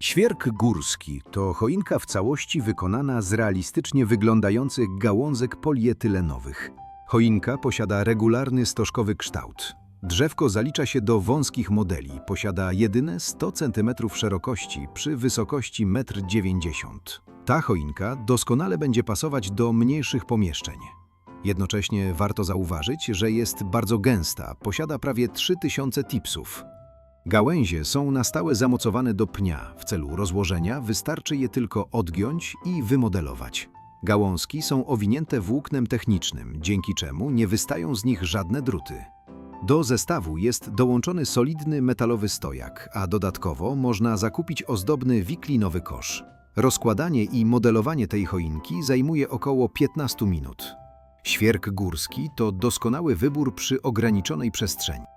Świerk górski to choinka w całości wykonana z realistycznie wyglądających gałązek polietylenowych. Choinka posiada regularny stożkowy kształt. Drzewko zalicza się do wąskich modeli, posiada jedyne 100 cm szerokości przy wysokości 1,90 m. Ta choinka doskonale będzie pasować do mniejszych pomieszczeń. Jednocześnie warto zauważyć, że jest bardzo gęsta, posiada prawie 3000 tipsów. Gałęzie są na stałe zamocowane do pnia. W celu rozłożenia wystarczy je tylko odgiąć i wymodelować. Gałązki są owinięte włóknem technicznym, dzięki czemu nie wystają z nich żadne druty. Do zestawu jest dołączony solidny metalowy stojak, a dodatkowo można zakupić ozdobny wiklinowy kosz. Rozkładanie i modelowanie tej choinki zajmuje około 15 minut. Świerk górski to doskonały wybór przy ograniczonej przestrzeni.